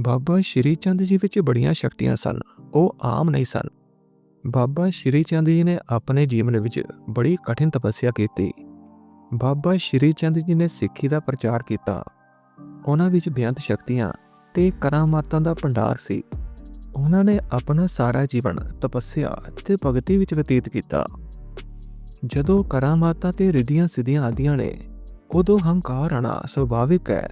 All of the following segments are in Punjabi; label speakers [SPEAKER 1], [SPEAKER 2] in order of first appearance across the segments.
[SPEAKER 1] ਬਾਬਾ ਸ਼੍ਰੀ ਚੰਦ ਜੀ ਵਿੱਚ ਬੜੀਆਂ ਸ਼ਕਤੀਆਂ ਸਨ। ਉਹ ਆਮ ਨਹੀਂ ਸਨ। ਬਾਬਾ ਸ਼੍ਰੀ ਚੰਦ ਜੀ ਨੇ ਆਪਣੇ ਜੀਵਨ ਵਿੱਚ ਬੜੀ ਕਠਿਨ ਤਪੱਸਿਆ ਕੀਤੀ। ਬਾਬਾ ਸ਼੍ਰੀ ਚੰਦ ਜੀ ਨੇ ਸਿੱਖੀ ਦਾ ਪ੍ਰਚਾਰ ਕੀਤਾ। ਉਹਨਾਂ ਵਿੱਚ ਬੇਅੰਤ ਸ਼ਕਤੀਆਂ ਤੇ ਕਰਾਮਾਤਾਂ ਦਾ ਭੰਡਾਰ ਸੀ। ਉਹਨਾਂ ਨੇ ਆਪਣਾ ਸਾਰਾ ਜੀਵਨ ਤਪੱਸਿਆ ਤੇ ਭਗਤੀ ਵਿੱਚ ਬਤੀਤ ਕੀਤਾ। ਜਦੋਂ ਕਰਾਮਾਤਾਂ ਤੇ ਰਿਧੀਆਂ ਸਿੱਧੀਆਂ ਆਦੀਆਂ ਨੇ ਉਦੋਂ ਹੰਕਾਰ ਆਣਾ ਸੁਭਾਵਿਕ ਹੈ।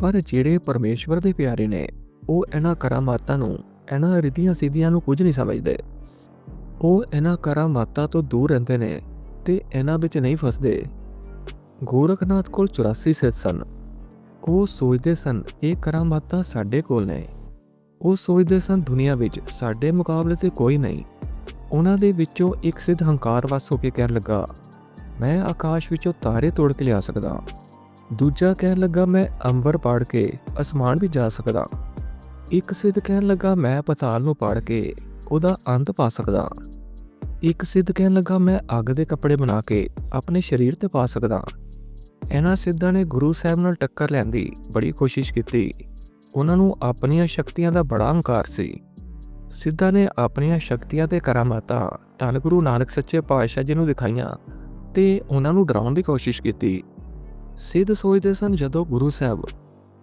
[SPEAKER 1] ਪਰ ਜਿਹੜੇ ਪਰਮੇਸ਼ਵਰ ਦੇ ਪਿਆਰੇ ਨੇ, ਉਹ ਇਹਨਾਂ ਕਰਾਮਾਤਾਂ ਨੂੰ, ਇਹਨਾਂ ਰਿਧੀਆਂ ਸਿੱਧੀਆਂ ਨੂੰ ਕੁਝ ਨਹੀਂ ਸਮਝਦੇ। ਉਹ ਇਹਨਾਂ ਕਰਾਮਾਤਾਂ ਤੋਂ ਦੂਰ ਰਹਿੰਦੇ ਨੇ ਤੇ ਇਹਨਾਂ ਵਿੱਚ ਨਹੀਂ ਫਸਦੇ। ਗੋਰਖਨਾਥ ਕੋਲ 84 ਸਿੱਧ ਸਨ। ਉਹ ਸੋਚਦੇ ਸਨ, ਇਹ ਕਰਾਮਾਤਾਂ ਸਾਡੇ ਕੋਲ ਨੇ। ਉਹ ਸੋਚਦੇ ਸਨ, ਦੁਨੀਆ ਵਿੱਚ ਸਾਡੇ ਮੁਕਾਬਲੇ ਤੇ ਕੋਈ ਨਹੀਂ। ਉਹਨਾਂ ਦੇ ਵਿੱਚੋਂ ਇੱਕ ਸਿੱਧ ਹੰਕਾਰ ਵਸ ਹੋ ਕੇ ਕਹਿਣ ਲੱਗਾ, ਮੈਂ ਆਕਾਸ਼ ਵਿੱਚੋਂ ਤਾਰੇ ਤੋੜ ਕੇ ਲਿਆ ਸਕਦਾ ਦੂਜਾ ਕਹਿਣ ਲੱਗਾ, ਮੈਂ ਅੰਬਰ ਪਾੜ ਕੇ ਅਸਮਾਨ ਵੀ ਜਾ ਸਕਦਾ। ਇੱਕ ਸਿੱਧ ਕਹਿਣ ਲੱਗਾ, ਮੈਂ ਪਤਾਲ ਨੂੰ ਪਾੜ ਕੇ ਉਹਦਾ ਅੰਤ ਪਾ ਸਕਦਾ। ਇੱਕ ਸਿੱਧ ਕਹਿਣ ਲੱਗਾ, ਮੈਂ ਅੱਗ ਦੇ ਕੱਪੜੇ ਬਣਾ ਕੇ ਆਪਣੇ ਸਰੀਰ ਤੇ ਪਾ ਸਕਦਾ। ਇਹਨਾਂ ਸਿੱਧਾਂ ਨੇ ਗੁਰੂ ਸਾਹਿਬ ਨਾਲ ਟੱਕਰ ਲੈਣ ਦੀ ਬੜੀ ਕੋਸ਼ਿਸ਼ ਕੀਤੀ। ਉਹਨਾਂ ਨੂੰ ਆਪਣੀਆਂ ਸ਼ਕਤੀਆਂ ਦਾ ਬੜਾ ਹੰਕਾਰ ਸੀ। ਸਿੱਧਾਂ ਨੇ ਆਪਣੀਆਂ ਸ਼ਕਤੀਆਂ ਤੇ ਕਰਾਮਾਤਾਂ ਧੰਨ ਗੁਰੂ ਨਾਨਕ ਸੱਚੇ ਪਾਤਸ਼ਾਹ ਜੀ ਨੂੰ ਦਿਖਾਈਆਂ ਤੇ ਉਹਨਾਂ ਨੂੰ ਡਰਾਉਣ ਦੀ ਕੋਸ਼ਿਸ਼ ਕੀਤੀ। ਸਿੱਧ ਸੋਚਦੇ ਸਨ ਜਦੋਂ ਗੁਰੂ ਸਾਹਿਬ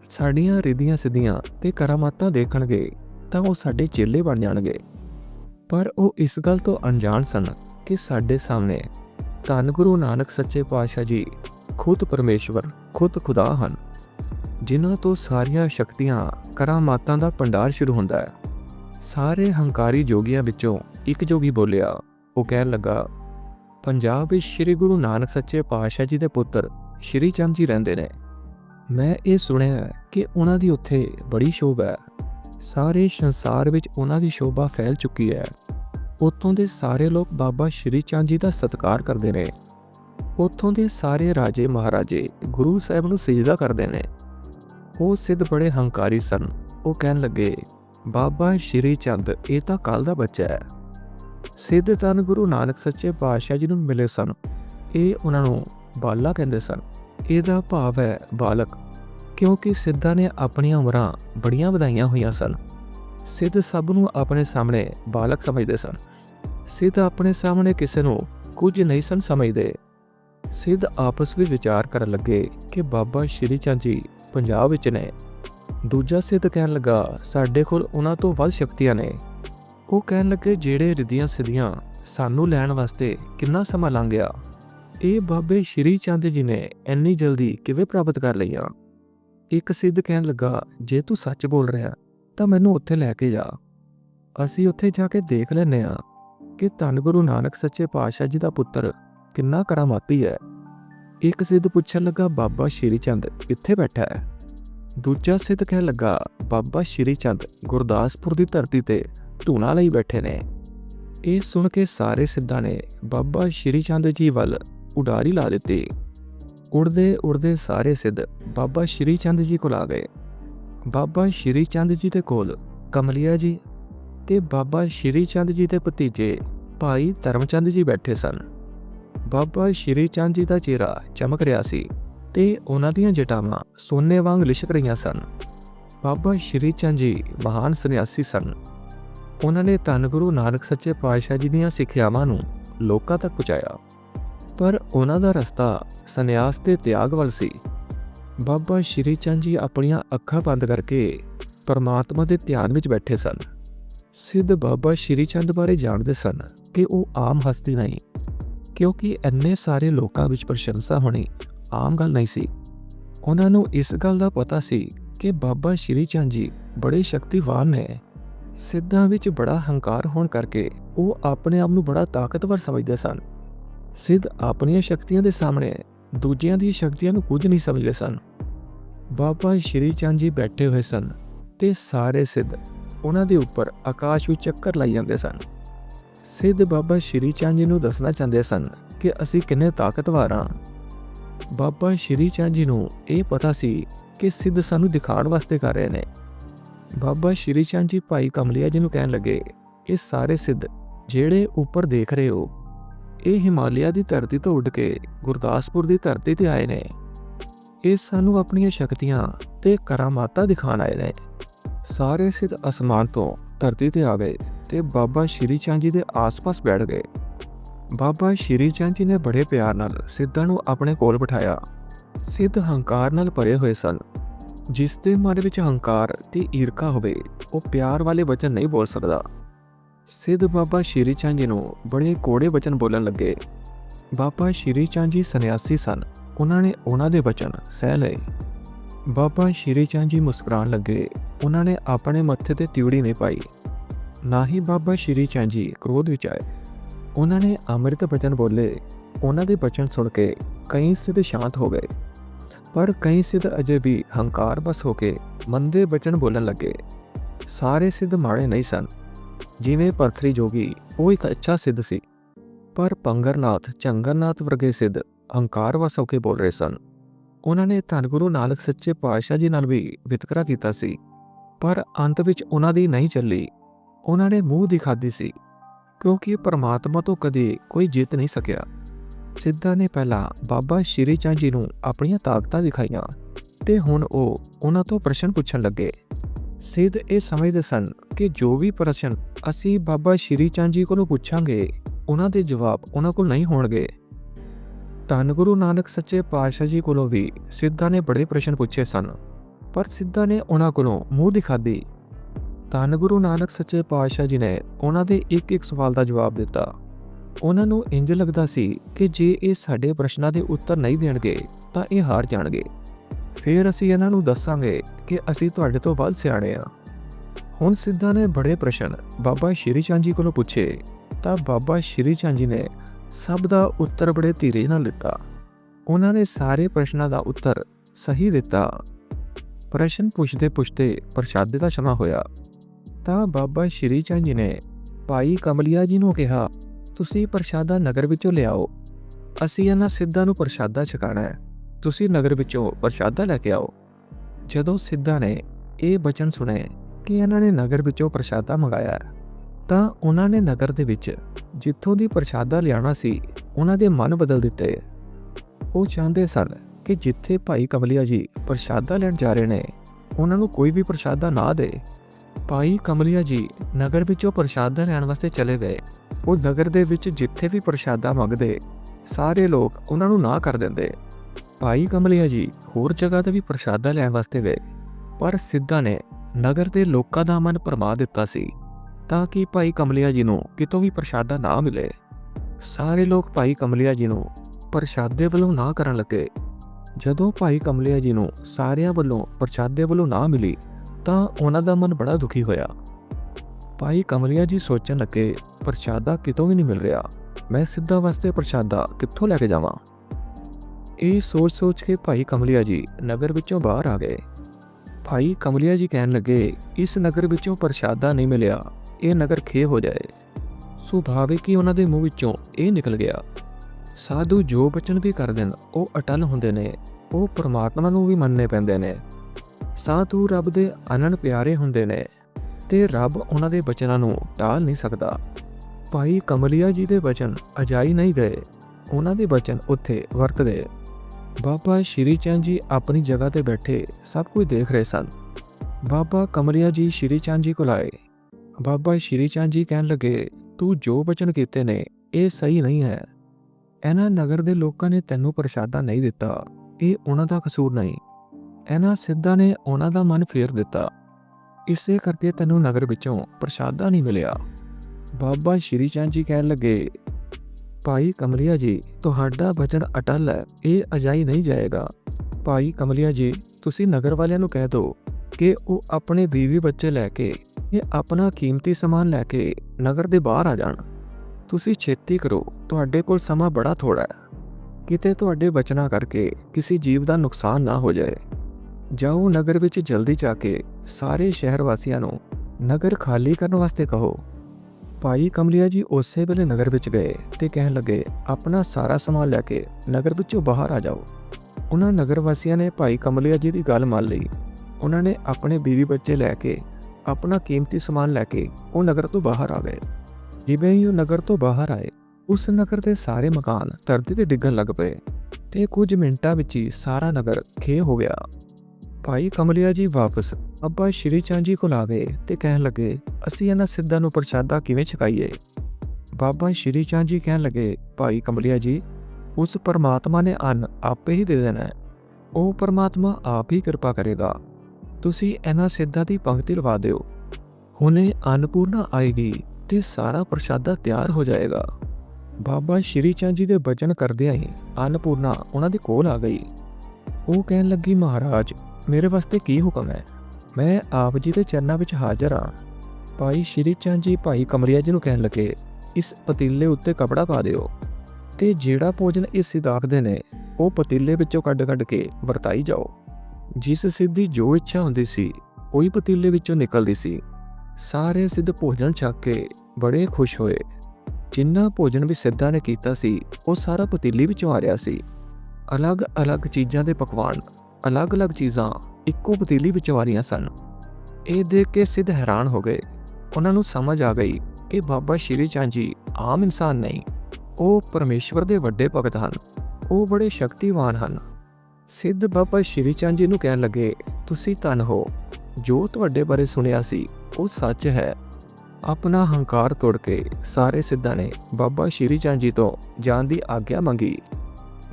[SPEAKER 1] ਸਾਡੀਆਂ ਰਿਧੀਆਂ ਸਿੱਧੀਆਂ ਤੇ ਕਰਾਮਾਤਾਂ ਦੇਖਣਗੇ ਤਾਂ ਉਹ ਸਾਡੇ ਚੇਲੇ ਬਣ ਜਾਣਗੇ। ਪਰ ਉਹ ਇਸ ਗੱਲ ਤੋਂ ਅਣਜਾਣ ਸਨ ਕਿ ਸਾਡੇ ਸਾਹਮਣੇ ਧੰਨ ਗੁਰੂ ਨਾਨਕ ਸੱਚੇ ਪਾਤਸ਼ਾਹ ਜੀ ਖੁਦ ਪਰਮੇਸ਼ਵਰ, ਖੁਦ ਖੁਦਾ ਹਨ, ਜਿਨ੍ਹਾਂ ਤੋਂ ਸਾਰੀਆਂ ਸ਼ਕਤੀਆਂ ਕਰਾਮਾਤਾਂ ਦਾ ਭੰਡਾਰ ਸ਼ੁਰੂ ਹੁੰਦਾ ਹੈ। ਸਾਰੇ ਹੰਕਾਰੀ ਜੋਗੀਆਂ ਵਿੱਚੋਂ ਇੱਕ ਜੋਗੀ ਬੋਲਿਆ, ਉਹ ਕਹਿਣ ਲੱਗਾ, ਪੰਜਾਬ ਵਿੱਚ ਸ੍ਰੀ ਗੁਰੂ ਨਾਨਕ ਸੱਚੇ ਪਾਤਸ਼ਾਹ ਜੀ ਦੇ ਪੁੱਤਰ ਸ਼੍ਰੀ ਚੰਦ ਜੀ ਰਹਿੰਦੇ ਨੇ। ਮੈਂ ਇਹ ਸੁਣਿਆ ਕਿ ਉਹਨਾਂ ਦੀ ਉੱਥੇ ਬੜੀ ਸ਼ੋਭਾ ਹੈ। ਸਾਰੇ ਸੰਸਾਰ ਵਿੱਚ ਉਹਨਾਂ ਦੀ ਸ਼ੋਭਾ ਫੈਲ ਚੁੱਕੀ ਹੈ। ਉੱਥੋਂ ਦੇ ਸਾਰੇ ਲੋਕ ਬਾਬਾ ਸ਼੍ਰੀ ਚੰਦ ਜੀ ਦਾ ਸਤਿਕਾਰ ਕਰਦੇ ਨੇ। ਉੱਥੋਂ ਦੇ ਸਾਰੇ ਰਾਜੇ ਮਹਾਰਾਜੇ ਗੁਰੂ ਸਾਹਿਬ ਨੂੰ ਸਜਦਾ ਕਰਦੇ ਨੇ। ਉਹ ਸਿੱਧ ਬੜੇ ਹੰਕਾਰੀ ਸਨ। ਉਹ ਕਹਿਣ ਲੱਗੇ, ਬਾਬਾ ਸ਼੍ਰੀ ਚੰਦ, ਇਹ ਤਾਂ ਕੱਲ ਦਾ ਬੱਚਾ ਹੈ। ਸਿੱਧ ਤਨ ਗੁਰੂ ਨਾਨਕ ਸੱਚੇ ਪਾਤਸ਼ਾਹ ਜੀ ਨੂੰ ਮਿਲੇ ਸਨ। ਇਹ ਉਹਨਾਂ ਨੂੰ ਬਾਲਾ ਕਹਿੰਦੇ ਸਨ। ਇਹਦਾ ਭਾਵ ਹੈ ਬਾਲਕ, ਕਿਉਂਕਿ ਸਿੱਧਾ ਨੇ ਆਪਣੀਆਂ ਉਮਰਾਂ ਬੜੀਆਂ ਵਧਾਈਆਂ ਹੋਈਆਂ ਸਨ। ਸਿੱਧ ਸਭ ਨੂੰ ਆਪਣੇ ਸਾਹਮਣੇ ਬਾਲਕ ਸਮਝਦੇ ਸਨ। ਸਿੱਧ ਆਪਣੇ ਸਾਹਮਣੇ ਕਿਸੇ ਨੂੰ ਕੁਝ ਨਹੀਂ ਸਨ ਸਮਝਦੇ। ਸਿੱਧ ਆਪਸ ਵਿੱਚ ਵਿਚਾਰ ਕਰਨ ਲੱਗੇ ਕਿ ਬਾਬਾ ਸ਼੍ਰੀ ਚੰਦ ਜੀ ਪੰਜਾਬ ਵਿੱਚ ਨੇ। ਦੂਜਾ ਸਿੱਧ ਕਹਿਣ ਲੱਗਾ, ਸਾਡੇ ਕੋਲ ਉਹਨਾਂ ਤੋਂ ਵੱਧ ਸ਼ਕਤੀਆਂ ਨੇ। ਉਹ ਕਹਿਣ ਲੱਗੇ, ਜਿਹੜੇ ਰਿਧੀਆਂ ਸਿੱਧੀਆਂ ਸਾਨੂੰ ਲੈਣ ਵਾਸਤੇ ਕਿੰਨਾ ਸਮਾਂ ਲੰਘ ਗਿਆ। ਇਹ ਬਾਬੇ ਸ਼੍ਰੀ ਚੰਦ ਜੀ ਨੇ ਇੰਨੀ ਜਲਦੀ ਕਿਵੇਂ ਪ੍ਰਾਪਤ ਕਰ ਲਈਆਂ ਇੱਕ ਸਿੱਧ ਕਹਿਣ ਲੱਗਾ, ਜੇ ਤੂੰ ਸੱਚ ਬੋਲ ਰਿਹਾ, ਤਾਂ ਮੈਨੂੰ ਉੱਥੇ ਲੈ ਕੇ ਜਾ। ਅਸੀਂ ਉੱਥੇ ਜਾ ਕੇ ਦੇਖ ਲੈਨੇ ਆ ਕਿ ਧੰਨ ਗੁਰੂ ਨਾਨਕ ਸੱਚੇ ਪਾਤਸ਼ਾਹ ਜੀ ਦਾ ਪੁੱਤਰ ਕਿੰਨਾ ਕਰਾਮਾਤੀ ਹੈ। ਇੱਕ ਸਿੱਧ ਪੁੱਛਣ ਲੱਗਾ, ਬਾਬਾ ਸ਼੍ਰੀ ਚੰਦ ਕਿੱਥੇ ਬੈਠਾ ਹੈ? ਦੂਜਾ ਸਿੱਧ ਕਹਿਣ ਲੱਗਾ, ਬਾਬਾ ਸ਼੍ਰੀ ਚੰਦ ਗੁਰਦਾਸਪੁਰ ਦੀ ਧਰਤੀ ਤੇ ਧੂਣਾ ਲਈ ਬੈਠੇ ਨੇ। ਇਹ ਸੁਣ ਕੇ ਸਾਰੇ ਸਿੱਧਾਂ ਨੇ ਬਾਬਾ ਸ਼੍ਰੀ ਚੰਦ ਜੀ ਵੱਲ ਉਡਾਰੀ ਲਾ ਦਿੱਤੀ। ਉੜਦੇ ਉੜਦੇ ਸਾਰੇ ਸਿੱਧ ਬਾਬਾ ਸ਼੍ਰੀ ਚੰਦ ਜੀ ਕੋਲ ਆ ਗਏ। ਬਾਬਾ ਸ਼੍ਰੀ ਚੰਦ ਜੀ ਦੇ ਕੋਲ ਕਮਲਿਆ ਜੀ ਤੇ ਬਾਬਾ ਸ਼੍ਰੀ ਚੰਦ ਜੀ ਦੇ ਭਤੀਜੇ ਭਾਈ ਧਰਮਚੰਦ ਜੀ ਬੈਠੇ ਸਨ। ਬਾਬਾ ਸ਼੍ਰੀ ਚੰਦ ਜੀ ਦਾ ਚਿਹਰਾ ਚਮਕ ਰਿਹਾ ਸੀ ਤੇ ਉਹਨਾਂ ਦੀਆਂ ਜਟਾਵਾਂ ਸੋਨੇ ਵਾਂਗ ਲਿਸ਼ਕ ਰਹੀਆਂ ਸਨ। ਬਾਬਾ ਸ਼੍ਰੀ ਚੰਦ ਜੀ ਮਹਾਨ ਸੰਨਿਆਸੀ ਸਨ। ਉਹਨਾਂ ਨੇ ਧੰਨ ਗੁਰੂ ਨਾਨਕ ਸੱਚੇ ਪਾਤਸ਼ਾਹ ਜੀ ਦੀਆਂ ਸਿੱਖਿਆਵਾਂ ਨੂੰ ਲੋਕਾਂ ਤੱਕ ਪਹੁੰਚਾਇਆ। ਪਰ ਉਹਨਾਂ ਦਾ ਰਸਤਾ ਸੰਨਿਆਸ ਤੇ ਤਿਆਗ ਵੱਲ ਸੀ। ਬਾਬਾ ਸ਼੍ਰੀ ਚੰਦ ਜੀ ਆਪਣੀਆਂ ਅੱਖਾਂ ਬੰਦ ਕਰਕੇ ਪਰਮਾਤਮਾ ਦੇ ਧਿਆਨ ਵਿੱਚ ਬੈਠੇ ਸਨ। ਸਿੱਧ ਬਾਬਾ ਸ਼੍ਰੀ ਚੰਦ ਬਾਰੇ ਜਾਣਦੇ ਸਨ ਕਿ ਉਹ ਆਮ ਹਸਤੀ ਨਹੀਂ, ਕਿਉਂਕਿ ਇੰਨੇ ਸਾਰੇ ਲੋਕਾਂ ਵਿੱਚ ਪ੍ਰਸ਼ੰਸਾ ਹੋਣੀ ਆਮ ਗੱਲ ਨਹੀਂ ਸੀ। ਉਹਨਾਂ ਨੂੰ ਇਸ ਗੱਲ ਦਾ ਪਤਾ ਸੀ ਕਿ ਬਾਬਾ ਸ਼੍ਰੀ ਚੰਦ ਜੀ ਬੜੇ ਸ਼ਕਤੀਵਾਨ ਨੇ। ਸਿੱਧਾਂ ਵਿੱਚ ਬੜਾ ਹੰਕਾਰ ਹੋਣ ਕਰਕੇ ਉਹ ਆਪਣੇ ਆਪ ਨੂੰ ਬੜਾ ਤਾਕਤਵਰ ਸਮਝਦੇ ਸਨ। ਸਿੱਧ ਆਪਣੀਆਂ ਸ਼ਕਤੀਆਂ ਦੇ ਸਾਹਮਣੇ ਦੂਜਿਆਂ ਦੀ ਸ਼ਕਤੀਆਂ ਨੂੰ ਕੁਝ ਨਹੀਂ ਸਮਝਦੇ ਸਨ। ਬਾਬਾ ਸ਼੍ਰੀ ਚੰਦ ਜੀ ਬੈਠੇ ਹੋਏ ਸਨ ਤੇ ਸਾਰੇ ਸਿੱਧ ਉਹਨਾਂ ਦੇ ਉੱਪਰ ਆਕਾਸ਼ ਵਿੱਚ ਚੱਕਰ ਲਾਈ ਜਾਂਦੇ ਸਨ। ਸਿੱਧ ਬਾਬਾ ਸ਼੍ਰੀ ਚੰਦ ਜੀ ਨੂੰ ਦੱਸਣਾ ਚਾਹੁੰਦੇ ਸਨ ਕਿ ਅਸੀਂ ਕਿੰਨੇ ਤਾਕਤਵਰ ਹਾਂ। ਬਾਬਾ ਸ਼੍ਰੀ ਚੰਦ ਜੀ ਨੂੰ ਇਹ ਪਤਾ ਸੀ ਕਿ ਸਿੱਧ ਸਾਨੂੰ ਦਿਖਾਉਣ ਵਾਸਤੇ ਕਰ ਰਹੇ ਨੇ। ਬਾਬਾ ਸ਼੍ਰੀ ਚੰਦ ਜੀ ਭਾਈ ਕਮਲਿਆ ਜੀ ਨੂੰ ਕਹਿਣ ਲੱਗੇ, ਇਹ ਸਾਰੇ ਸਿੱਧ ਜਿਹੜੇ ਉੱਪਰ ਦੇਖ ਰਹੇ ਹੋ ਇਹ ਹਿਮਾਲਿਆ ਦੀ ਧਰਤੀ ਤੋਂ ਉੱਡ ਕੇ ਗੁਰਦਾਸਪੁਰ ਦੀ ਧਰਤੀ ਤੇ ਆਏ ਨੇ। ਇਹ ਸਾਨੂੰ ਆਪਣੀਆਂ ਸ਼ਕਤੀਆਂ ਤੇ ਕਰਾਮਾਤਾਂ ਦਿਖਾਣ ਆਏ ਨੇ। ਸਾਰੇ ਸਿੱਧ ਅਸਮਾਨ ਤੋਂ ਧਰਤੀ ਤੇ ਆ ਗਏ ਤੇ ਬਾਬਾ ਸ਼੍ਰੀ ਚੰਦ ਜੀ ਦੇ ਆਸ-ਪਾਸ ਬੈਠ ਗਏ। ਬਾਬਾ ਸ਼੍ਰੀ ਚੰਦ ਜੀ ਨੇ ਬੜੇ ਪਿਆਰ ਨਾਲ ਸਿੱਧਾਂ ਨੂੰ ਆਪਣੇ ਕੋਲ ਬਿਠਾਇਆ। ਸਿੱਧ ਹੰਕਾਰ ਨਾਲ ਭਰੇ ਹੋਏ ਸਨ। ਜਿਸ ਦੇ ਮਨ ਵਿੱਚ ਹੰਕਾਰ ਤੇ ਈਰਖਾ ਹੋਵੇ, ਉਹ ਪਿਆਰ ਵਾਲੇ ਵਚਨ ਨਹੀਂ ਬੋਲ ਸਕਦਾ। ਸਿੱਧ ਬਾਬਾ ਸ਼੍ਰੀ ਚੰਦ ਜੀ ਨੂੰ ਬੜੇ ਕੋੜੇ ਬਚਨ ਬੋਲਣ ਲੱਗੇ। ਬਾਬਾ ਸ਼੍ਰੀ ਚੰਦ ਜੀ ਸੰਨਿਆਸੀ ਸਨ। ਉਹਨਾਂ ਨੇ ਉਹਨਾਂ ਦੇ ਬਚਨ ਸਹਿ ਲਏ। ਬਾਬਾ ਸ਼੍ਰੀ ਚੰਦ ਜੀ ਮੁਸਕਰਾਉਣ ਲੱਗੇ। ਉਹਨਾਂ ਨੇ ਆਪਣੇ ਮੱਥੇ ਤੇ ਤਿਉੜੀ ਨਹੀਂ ਪਾਈ। ਨਾ ਹੀ ਬਾਬਾ ਸ਼੍ਰੀ ਚੰਦ ਜੀ ਕ੍ਰੋਧ ਵਿੱਚ ਆਏ। ਉਹਨਾਂ ਨੇ ਅੰਮ੍ਰਿਤ ਬਚਨ ਬੋਲੇ। ਉਹਨਾਂ ਦੇ ਬਚਨ ਸੁਣ ਕੇ ਕਈ ਸਿੱਧ ਸ਼ਾਂਤ ਹੋ ਗਏ। ਪਰ ਕਈ ਸਿੱਧ ਅਜੇ ਵੀ ਹੰਕਾਰ ਬਸ ਹੋ ਕੇ ਮੰਦੇ ਬਚਨ ਬੋਲਣ ਲੱਗੇ। ਸਾਰੇ ਸਿੱਧ ਮਾੜੇ ਨਹੀਂ ਸਨ। ਜਿਵੇਂ ਪਰਥਰੀ ਜੋਗੀ, ਉਹ ਇੱਕ ਅੱਛਾ ਸਿੱਧ ਸੀ। ਪਰ ਪੰਗਰਨਾਥ ਚੰਗਰਨਾਥ ਵਰਗੇ ਸਿੱਧ ਹੰਕਾਰ ਵਸੋਂ ਕੇ ਬੋਲ ਰਹੇ ਸਨ। ਉਹਨਾਂ ਨੇ ਧੰਨ ਗੁਰੂ ਨਾਨਕ ਸੱਚੇ ਪਾਤਸ਼ਾਹ ਜੀ ਨਾਲ ਵੀ ਵਿਤਕਰਾ ਕੀਤਾ ਸੀ। ਪਰ ਅੰਤ ਵਿੱਚ ਉਹਨਾਂ ਦੀ ਨਹੀਂ ਚੱਲੀ। ਉਹਨਾਂ ਨੇ ਮੂੰਹ ਦਿਖਾਦੀ ਸੀ, ਕਿਉਂਕਿ ਪਰਮਾਤਮਾ ਤੋਂ ਕਦੇ ਕੋਈ ਜਿੱਤ ਨਹੀਂ ਸਕਿਆ। ਸਿੱਧਾ ਨੇ ਪਹਿਲਾਂ ਬਾਬਾ ਸ਼੍ਰੀ ਚੰਦ ਜੀ ਨੂੰ ਆਪਣੀਆਂ ਤਾਕਤਾਂ ਦਿਖਾਈਆਂ ਤੇ ਹੁਣ ਉਹ ਉਹਨਾਂ ਤੋਂ ਪ੍ਰਸ਼ਨ ਪੁੱਛਣ ਲੱਗੇ। ਸਿੱਧ ਇਹ ਸਮਝਦੇ ਸਨ ਕਿ ਜੋ ਵੀ ਪ੍ਰਸ਼ਨ ਅਸੀਂ ਬਾਬਾ ਸ਼੍ਰੀ ਚੰਦ ਜੀ ਕੋਲੋਂ ਪੁੱਛਾਂਗੇ, ਉਹਨਾਂ ਦੇ ਜਵਾਬ ਉਹਨਾਂ ਕੋਲ ਨਹੀਂ ਹੋਣਗੇ। ਧੰਨ ਗੁਰੂ ਨਾਨਕ ਸੱਚੇ ਪਾਤਸ਼ਾਹ ਜੀ ਕੋਲੋਂ ਵੀ ਸਿੱਧਾ ਨੇ ਬੜੇ ਪ੍ਰਸ਼ਨ ਪੁੱਛੇ ਸਨ, ਪਰ ਸਿੱਧਾ ਨੇ ਉਹਨਾਂ ਕੋਲੋਂ ਮੂੰਹ ਦਿਖਾਦੀ। ਧੰਨ ਗੁਰੂ ਨਾਨਕ ਸੱਚੇ ਪਾਤਸ਼ਾਹ ਜੀ ਨੇ ਉਹਨਾਂ ਦੇ ਇੱਕ ਇੱਕ ਸਵਾਲ ਦਾ ਜਵਾਬ ਦਿੱਤਾ। ਉਹਨਾਂ ਨੂੰ ਇੰਜ ਲੱਗਦਾ ਸੀ ਕਿ ਜੇ ਇਹ ਸਾਡੇ ਪ੍ਰਸ਼ਨਾਂ ਦੇ ਉੱਤਰ ਨਹੀਂ ਦੇਣਗੇ, ਤਾਂ ਇਹ ਹਾਰ ਜਾਣਗੇ। ਫਿਰ ਅਸੀਂ ਇਹਨਾਂ ਨੂੰ ਦੱਸਾਂਗੇ ਕਿ ਅਸੀਂ ਤੁਹਾਡੇ ਤੋਂ ਵੱਧ ਸਿਆਣੇ ਆ। ਹੁਣ ਸਿੱਧਾ ਨੇ ਬੜੇ ਪ੍ਰਸ਼ਨ ਬਾਬਾ ਸ਼੍ਰੀ ਚੰਦ ਜੀ ਕੋਲੋਂ ਪੁੱਛੇ, ਤਾਂ ਬਾਬਾ ਸ਼੍ਰੀ ਚੰਦ ਜੀ ਨੇ ਸਭ ਦਾ ਉੱਤਰ ਬੜੇ ਧੀਰੇ ਨਾਲ ਦਿੱਤਾ। ਉਹਨਾਂ ਨੇ ਸਾਰੇ ਪ੍ਰਸ਼ਨਾਂ ਦਾ ਉੱਤਰ ਸਹੀ ਦਿੱਤਾ। ਪ੍ਰਸ਼ਨ ਪੁੱਛਦੇ ਪੁੱਛਦੇ ਪ੍ਰਸ਼ਾਦੇ ਦਾ ਸਮਾਂ ਹੋਇਆ। ਤਾਂ ਬਾਬਾ ਸ਼੍ਰੀ ਚੰਦ ਜੀ ਨੇ ਭਾਈ ਕਮਲਿਆ ਜੀ ਨੂੰ ਕਿਹਾ, ਤੁਸੀਂ ਪ੍ਰਸ਼ਾਦਾ ਨਗਰ ਵਿੱਚੋਂ ਲਿਆਓ। ਅਸੀਂ ਇਹਨਾਂ ਸਿੱਧਾਂ ਨੂੰ ਪ੍ਰਸ਼ਾਦਾ ਛਕਾਣਾ ਹੈ। ਤੁਸੀਂ ਨਗਰ ਵਿੱਚੋਂ ਪ੍ਰਸ਼ਾਦਾ ਲੈ ਕੇ ਆਓ। ਜਦੋਂ ਸਿੱਧਾ ਨੇ ਇਹ ਬਚਨ ਸੁਣੇ ਕਿ ਇਹਨਾਂ ਨੇ ਨਗਰ ਵਿੱਚੋਂ ਪ੍ਰਸ਼ਾਦਾ ਮੰਗਾਇਆ, ਤਾਂ ਉਹਨਾਂ ਨੇ ਨਗਰ ਦੇ ਵਿੱਚ ਜਿੱਥੋਂ ਦੀ ਪ੍ਰਸ਼ਾਦਾ ਲਿਆਉਣਾ ਸੀ, ਉਹਨਾਂ ਦੇ ਮਨ ਬਦਲ ਦਿੱਤੇ। ਉਹ ਚਾਹੁੰਦੇ ਸਨ ਕਿ ਜਿੱਥੇ ਭਾਈ ਕਮਲਿਆ ਜੀ ਪ੍ਰਸ਼ਾਦਾ ਲੈਣ ਜਾ ਰਹੇ ਨੇ, ਉਹਨਾਂ ਨੂੰ ਕੋਈ ਵੀ ਪ੍ਰਸ਼ਾਦਾ ਨਾ ਦੇ। ਭਾਈ ਕਮਲਿਆ ਜੀ ਨਗਰ ਵਿੱਚੋਂ ਪ੍ਰਸ਼ਾਦਾ ਲੈਣ ਵਾਸਤੇ ਚਲੇ ਗਏ। ਉਹ ਨਗਰ ਦੇ ਵਿੱਚ ਜਿੱਥੇ ਵੀ ਪ੍ਰਸ਼ਾਦਾ ਮੰਗਦੇ, ਸਾਰੇ ਲੋਕ ਉਹਨਾਂ ਨੂੰ ਨਾ ਕਰ ਦਿੰਦੇ। ਭਾਈ ਕਮਲਿਆ ਜੀ ਹੋਰ ਜਗ੍ਹਾ ਤੇ ਵੀ ਪ੍ਰਸ਼ਾਦਾ ਲੈਣ ਵਾਸਤੇ ਗਏ। ਪਰ ਸਿੱਧਾ ਨੇ ਨਗਰ ਦੇ ਲੋਕਾਂ ਦਾ ਮਨ ਪਰਮਾ ਦਿੱਤਾ ਸੀ, ਤਾਂ ਕਿ ਭਾਈ ਕਮਲਿਆ ਜੀ ਨੂੰ ਕਿਤੋਂ ਵੀ ਪ੍ਰਸ਼ਾਦਾ ਨਾ ਮਿਲੇ। ਸਾਰੇ ਲੋਕ ਭਾਈ ਕਮਲਿਆ ਜੀ ਨੂੰ ਪ੍ਰਸ਼ਾਦੇ ਵੱਲੋਂ ਨਾ ਕਰਨ ਲੱਗੇ। ਜਦੋਂ ਭਾਈ ਕਮਲਿਆ ਜੀ ਨੂੰ ਸਾਰਿਆਂ ਵੱਲੋਂ ਪ੍ਰਸ਼ਾਦੇ ਵੱਲੋਂ ਨਾ ਮਿਲੀ, ਤਾਂ ਉਹਨਾਂ ਦਾ ਮਨ ਬੜਾ ਦੁਖੀ ਹੋਇਆ। ਭਾਈ ਕਮਲਿਆ ਜੀ ਸੋਚਣ ਲੱਗੇ, ਪ੍ਰਸ਼ਾਦਾ ਕਿਤੋਂ ਵੀ ਨਹੀਂ ਮਿਲ ਰਿਹਾ। ਮੈਂ ਸਿੱਧਾ ਵਾਸਤੇ ਪ੍ਰਸ਼ਾਦਾ ਕਿੱਥੋਂ ਲੈ ਕੇ ਜਾਵਾਂ? ਇਹ ਸੋਚ-ਸੋਚ ਕੇ ਭਾਈ ਕਮਲਿਆ ਜੀ ਨਗਰ ਵਿੱਚੋਂ ਬਾਹਰ ਆ ਗਏ। ਭਾਈ ਕਮਲਿਆ ਜੀ ਕਹਿਣ ਲੱਗੇ, ਇਸ ਨਗਰ ਵਿੱਚੋਂ ਪ੍ਰਸ਼ਾਦਾ ਨਹੀਂ ਮਿਲਿਆ, ਇਹ ਨਗਰ ਖੇ ਹੋ ਜਾਏ। ਸੁਭਾਵਿਕ ਹੀ ਉਹਨਾਂ ਦੇ ਮੂੰਹ ਵਿੱਚੋਂ ਇਹ ਨਿਕਲ ਗਿਆ। ਸਾਧੂ ਜੋ ਬਚਨ ਵੀ ਕਰਦੇ ਨੇ, ਉਹ ਅਟਲ ਹੁੰਦੇ ਨੇ, ਉਹ ਪਰਮਾਤਮਾ ਨੂੰ ਵੀ ਮੰਨਣੇ ਪੈਂਦੇ ਨੇ। ਸਾਧੂ ਰੱਬ ਦੇ ਅਨੰਨ ਪਿਆਰੇ ਹੁੰਦੇ ਨੇ, ਤੇ ਰੱਬ ਉਹਨਾਂ ਦੇ ਬਚਨਾਂ ਨੂੰ ਟਾਲ ਨਹੀਂ ਸਕਦਾ। ਭਾਈ ਕਮਲਿਆ ਜੀ ਦੇ ਬਚਨ ਅਜਾਈ ਨਹੀਂ ਗਏ, ਉਹਨਾਂ ਦੇ ਬਚਨ ਉੱਥੇ ਵਰਤ ਗਏ ਬਾਬਾ ਸ਼੍ਰੀ ਚੰਦ ਜੀ ਆਪਣੀ ਜਗ੍ਹਾ ਤੇ ਬੈਠੇ ਸਭ ਕੁਝ ਦੇਖ ਰਹੇ ਸਨ। ਬਾਬਾ ਕਮਲਿਆ ਜੀ ਸ਼੍ਰੀ ਚੰਦ ਜੀ ਕੋਲ ਆਏ। ਬਾਬਾ ਸ਼੍ਰੀ ਚੰਦ ਜੀ ਕਹਿਣ ਲੱਗੇ, ਤੂੰ ਜੋ ਬਚਨ ਕੀਤੇ ਨੇ, ਇਹ ਸਹੀ ਨਹੀਂ ਹੈ। ਇਹਨਾਂ ਨਗਰ ਦੇ ਲੋਕਾਂ ਨੇ ਤੈਨੂੰ ਪ੍ਰਸ਼ਾਦਾ ਨਹੀਂ ਦਿੱਤਾ। ਇਹ ਉਹਨਾਂ ਦਾ ਕਸੂਰ ਨਹੀਂ। ਇਹਨਾਂ ਸਿੱਧਾ ਨੇ ਉਹਨਾਂ ਦਾ ਮਨ ਫੇਰ ਦਿੱਤਾ। ਇਸੇ ਕਰਕੇ ਤੈਨੂੰ ਨਗਰ ਵਿੱਚੋਂ ਪ੍ਰਸ਼ਾਦਾ ਨਹੀਂ ਮਿਲਿਆ। ਬਾਬਾ ਸ਼੍ਰੀ ਚੰਦ ਜੀ ਕਹਿਣ ਲੱਗੇ ਭਾਈ ਕਮਲਿਆ ਜੀ, ਤੁਹਾਡਾ ਬਚਨ ਅਟਲ ਹੈ, ਇਹ ਅਜਾਈ ਨਹੀਂ ਜਾਏਗਾ। ਭਾਈ ਕਮਲਿਆ ਜੀ, ਤੁਸੀਂ ਨਗਰ ਵਾਲਿਆਂ ਨੂੰ ਕਹਿ ਦਿਓ ਕਿ ਉਹ ਆਪਣੇ ਬੀਵੀ ਬੱਚੇ ਲੈ ਕੇ ਇਹ ਆਪਣਾ ਕੀਮਤੀ ਸਮਾਨ ਲੈ ਕੇ ਨਗਰ ਦੇ ਬਾਹਰ ਆ ਜਾਣ। ਤੁਸੀਂ ਛੇਤੀ ਕਰੋ, ਤੁਹਾਡੇ ਕੋਲ ਸਮਾਂ ਬੜਾ ਥੋੜਾ ਹੈ। ਕਿਤੇ ਤੁਹਾਡੇ ਬਚਨਾ ਕਰਕੇ ਕਿਸੇ ਜੀਵ ਦਾ ਨੁਕਸਾਨ ਨਾ ਹੋ ਜਾਏ। ਜਾਓ ਨਗਰ ਵਿੱਚ ਜਲਦੀ ਜਾ ਕੇ ਸਾਰੇ ਸ਼ਹਿਰ ਵਾਸੀਆਂ ਨੂੰ ਨਗਰ ਖਾਲੀ ਕਰਨ ਵਾਸਤੇ ਕਹੋ। ਭਾਈ ਕਮਲਿਆ ਜੀ ਉਸੇ ਵੇਲੇ ਨਗਰ ਵਿੱਚ ਗਏ ਤੇ ਕਹਿਣ ਲੱਗੇ, ਆਪਣਾ ਸਾਰਾ ਸਮਾਨ ਲੈ ਕੇ ਨਗਰ ਵਿੱਚੋਂ ਬਾਹਰ ਆ ਜਾਓ। ਉਹਨਾਂ ਨਗਰ ਵਾਸੀਆਂ ਨੇ ਭਾਈ ਕਮਲਿਆ ਜੀ ਦੀ ਗੱਲ ਮੰਨ ਲਈ। ਉਹਨਾਂ ਨੇ ਆਪਣੇ ਬੀਵੀ ਬੱਚੇ ਲੈ ਕੇ ਆਪਣਾ ਕੀਮਤੀ ਸਮਾਨ ਲੈ ਕੇ ਉਹ ਨਗਰ ਤੋਂ ਬਾਹਰ ਆ ਗਏ। ਜਿਵੇਂ ਹੀ ਉਹ ਨਗਰ ਤੋਂ ਬਾਹਰ ਆਏ, ਉਸ ਨਗਰ ਦੇ ਸਾਰੇ ਮਕਾਨ ਧਰਤੀ ਤੇ ਡਿੱਗਣ ਲੱਗ ਪਏ ਤੇ ਕੁਝ ਮਿੰਟਾਂ ਵਿੱਚ ਹੀ ਸਾਰਾ ਨਗਰ ਖੇ ਹੋ ਗਿਆ। ਭਾਈ ਕਮਲਿਆ ਜੀ ਵਾਪਸ। ਅੱਬਾ ਸ਼੍ਰੀ ਚੰਦ ਜੀ ਕੋਲ ਆ ਗਏ ਤੇ ਕਹਿਣ ਲੱਗੇ, ਅਸੀਂ ਇਹਨਾਂ ਸਿੱਧਾਂ ਨੂੰ ਪ੍ਰਸ਼ਾਦਾ ਕਿਵੇਂ ਛਕਾਈਏ? ਬਾਬਾ ਸ਼੍ਰੀ ਚੰਦ ਜੀ ਕਹਿਣ ਲੱਗੇ, ਭਾਈ ਕਮਲਿਆ ਜੀ, ਉਸ ਪਰਮਾਤਮਾ ਨੇ ਅੰਨ ਆਪੇ ਹੀ ਦੇ ਦੇਣਾ ਹੈ। ਉਹ ਪਰਮਾਤਮਾ ਆਪ ਹੀ ਕਿਰਪਾ ਕਰੇਗਾ। ਤੁਸੀਂ ਇਹਨਾਂ ਸਿੱਧਾਂ ਦੀ ਪੰਕਤੀ ਲਵਾ ਦਿਓ। ਹੁਣੇ ਅੰਨਪੂਰਨਾ ਆਏਗੀ ਤੇ ਸਾਰਾ ਪ੍ਰਸ਼ਾਦਾ ਤਿਆਰ ਹੋ ਜਾਏਗਾ। ਬਾਬਾ ਸ਼੍ਰੀ ਚੰਦ ਜੀ ਦੇ ਬਚਨ ਕਰਦਿਆਂ ਹੀ ਅੰਨਪੂਰਨਾ ਉਹਨਾਂ ਦੇ ਕੋਲ ਆ ਗਈ। ਉਹ ਕਹਿਣ ਲੱਗੀ, ਮਹਾਰਾਜ ਮੇਰੇ ਵਾਸਤੇ ਕੀ ਹੁਕਮ ਹੈ? ਮੈਂ ਆਪ ਜੀ ਦੇ ਚਰਨਾਂ ਵਿੱਚ ਹਾਜ਼ਰ ਹਾਂ। ਭਾਈ ਸ਼੍ਰੀ ਚੰਦ ਜੀ, ਭਾਈ ਕਮਰਿਆ ਜੀ ਨੂੰ ਕਹਿਣ ਲੱਗੇ, ਇਸ ਪਤੀਲੇ ਉੱਤੇ ਕਪੜਾ ਪਾ ਦਿਓ। ਤੇ ਜਿਹੜਾ ਭੋਜਨ ਇਹ ਸਿਦਾਕਦੇ ਨੇ, ਉਹ ਪਤੀਲੇ ਵਿੱਚੋਂ ਕੱਢ-ਕੱਢ ਕੇ ਵਰਤਾਈ ਜਾਓ। ਜਿਸ ਸਿੱਧੀ ਜੋ ਇੱਛਾ ਹੁੰਦੀ ਸੀ, ਉਹੀ ਪਤੀਲੇ ਵਿੱਚੋਂ ਨਿਕਲਦੀ ਸੀ। ਸਾਰੇ ਸਿੱਧ ਭੋਜਨ ਛਕ ਕੇ ਬੜੇ ਖੁਸ਼ ਹੋਏ। ਜਿੰਨਾ ਭੋਜਨ ਵੀ ਸਿੱਧਾਂ ਨੇ ਕੀਤਾ ਸੀ, ਉਹ ਸਾਰਾ ਪਤੀਲੀ ਵਿੱਚੋਂ ਆ ਰਿਹਾ ਸੀ। ਅਲੱਗ-ਅਲੱਗ ਚੀਜ਼ਾਂ ਦੇ ਪਕਵਾਨ ਅਲੱਗ-ਅਲੱਗ ਚੀਜ਼ਾਂ ਇੱਕੋ ਪਤੀਲੀ ਵਿੱਚ ਆ ਰਹੀਆਂ ਸਨ। ਇਹ ਦੇਖ ਕੇ ਸਿੱਧ ਹੈਰਾਨ ਹੋ ਗਏ। ਉਹਨਾਂ ਨੂੰ ਸਮਝ ਆ ਗਈ ਕਿ ਬਾਬਾ ਸ਼੍ਰੀ ਚੰਦ ਜੀ ਆਮ ਇਨਸਾਨ ਨਹੀਂ, ਉਹ ਪਰਮੇਸ਼ਵਰ ਦੇ ਵੱਡੇ ਭਗਤ ਹਨ। ਉਹ ਬੜੇ ਸ਼ਕਤੀਵਾਨ ਹਨ। ਸਿੱਧ ਬਾਬਾ ਸ਼੍ਰੀ ਚੰਦ ਜੀ ਨੂੰ ਕਹਿਣ ਲੱਗੇ, ਤੁਸੀਂ ਧਨ ਹੋ। ਜੋ ਤੁਹਾਡੇ ਬਾਰੇ ਸੁਣਿਆ ਸੀ, ਉਹ ਸੱਚ ਹੈ। ਆਪਣਾ ਹੰਕਾਰ ਤੋੜ ਕੇ ਸਾਰੇ ਸਿੱਧਾਂ ਨੇ ਬਾਬਾ ਸ਼੍ਰੀ ਚੰਦ ਜੀ ਤੋਂ ਜਾਣ ਦੀ ਆਗਿਆ ਮੰਗੀ।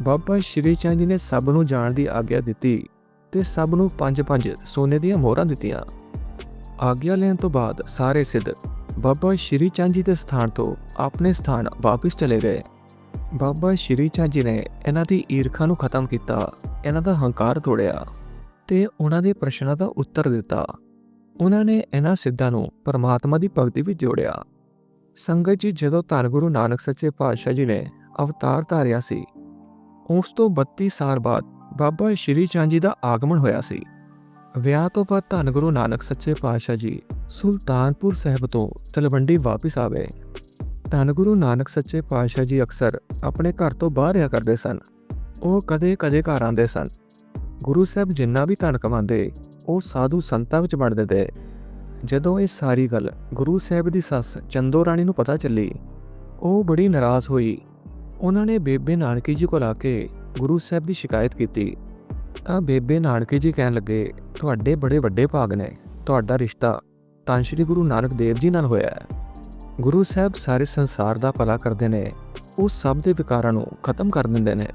[SPEAKER 1] ਬਾਬਾ ਸ਼੍ਰੀ ਚੰਦ ਜੀ ਨੇ ਸਭ ਨੂੰ ਜਾਣ ਦੀ ਆਗਿਆ ਦਿੱਤੀ ਤੇ ਸਭ ਨੂੰ ਪੰਜ-ਪੰਜ ਸੋਨੇ ਦੀਆਂ ਮੋਹਰਾਂ ਦਿੱਤੀਆਂ। ਆਗਿਆ ਲੈਣ ਤੋਂ ਬਾਅਦ ਸਾਰੇ ਸਿੱਧ ਬਾਬਾ ਸ਼੍ਰੀ ਚੰਦ ਜੀ ਦੇ ਸਥਾਨ ਤੋਂ ਆਪਣੇ ਸਥਾਨ ਵਾਪਸ ਚਲੇ ਗਏ। ਬਾਬਾ ਸ਼੍ਰੀ ਚੰਦ ਜੀ ਨੇ ਇਹਨਾਂ ਦੀ ਈਰਖਾ ਨੂੰ ਖਤਮ ਕੀਤਾ, ਇਹਨਾਂ ਦਾ ਹੰਕਾਰ ਤੋੜਿਆ ਤੇ ਉਹਨਾਂ ਦੇ ਪ੍ਰਸ਼ਨਾਂ ਦਾ ਉੱਤਰ ਦਿੱਤਾ। ਉਹਨਾਂ ਨੇ ਇਹਨਾਂ ਸਿੱਧਾਂ ਨੂੰ ਪਰਮਾਤਮਾ ਦੀ ਭਗਤੀ ਵਿੱਚ ਜੋੜਿਆ। ਸੰਗਤ ਜੀ ਜਦੋਂ ਧੰਨ ਗੁਰੂ ਨਾਨਕ ਸੱਚੇ ਪਾਤਸ਼ਾਹ ਜੀ ਨੇ ਅਵਤਾਰ ਧਾਰਿਆ ਸੀ ਉਸ ਤੋਂ 32 ਸਾਲ ਬਾਅਦ ਬਾਬਾ ਸ਼੍ਰੀ ਚੰਦ ਜੀ ਦਾ ਆਗਮਨ ਹੋਇਆ ਸੀ। ਵਿਆਹ ਤੋਂ ਬਾਅਦ ਧੰਨ ਗੁਰੂ ਨਾਨਕ ਸੱਚੇ ਪਾਤਸ਼ਾਹ ਜੀ ਸੁਲਤਾਨਪੁਰ ਸਾਹਿਬ ਤੋਂ ਤਲਵੰਡੀ ਵਾਪਸ ਆ ਗਏ ਧੰਨ ਗੁਰੂ ਨਾਨਕ ਸੱਚੇ ਪਾਤਸ਼ਾਹ ਜੀ ਅਕਸਰ ਆਪਣੇ ਘਰ ਤੋਂ ਬਾਹਰ ਰਿਹਾ ਕਰਦੇ ਸਨ। ਉਹ ਕਦੇ-ਕਦੇ ਘਰ ਆਉਂਦੇ ਸਨ। ਗੁਰੂ ਸਾਹਿਬ ਜਿੰਨਾ ਵੀ ਧਨ ਕਮਾਉਂਦੇ, ਉਹ ਸਾਧੂ ਸੰਤਾਂ ਵਿੱਚ ਵੰਡ ਦਿੰਦੇ। ਜਦੋਂ ਇਹ ਸਾਰੀ ਗੱਲ ਗੁਰੂ ਸਾਹਿਬ ਦੀ ਸੱਸ ਚੰਦੋ ਰਾਣੀ ਨੂੰ ਪਤਾ ਚੱਲੀ, ਉਹ ਬੜੀ ਨਾਰਾਜ਼ ਹੋਈ। ਉਹਨਾਂ ਨੇ ਬੇਬੇ ਨਾਨਕੀ ਜੀ ਕੋਲ ਆ ਕੇ ਗੁਰੂ ਸਾਹਿਬ ਦੀ ਸ਼ਿਕਾਇਤ ਕੀਤੀ। ਤਾਂ ਬੇਬੇ ਨਾਨਕੀ ਜੀ ਕਹਿਣ ਲੱਗੇ, ਤੁਹਾਡੇ ਬੜੇ ਵੱਡੇ ਭਾਗ ਨੇ, ਤੁਹਾਡਾ ਰਿਸ਼ਤਾ ਤਾਂ ਸ਼੍ਰੀ ਗੁਰੂ ਨਾਨਕ ਦੇਵ ਜੀ ਨਾਲ ਹੋਇਆ ਹੈ। ਗੁਰੂ ਸਾਹਿਬ ਸਾਰੇ ਸੰਸਾਰ ਦਾ ਭਲਾ ਕਰਦੇ ਨੇ, ਉਹ ਸਭ ਦੇ ਵਿਕਾਰਾਂ ਨੂੰ ਖਤਮ ਕਰ ਦਿੰਦੇ ਨੇ।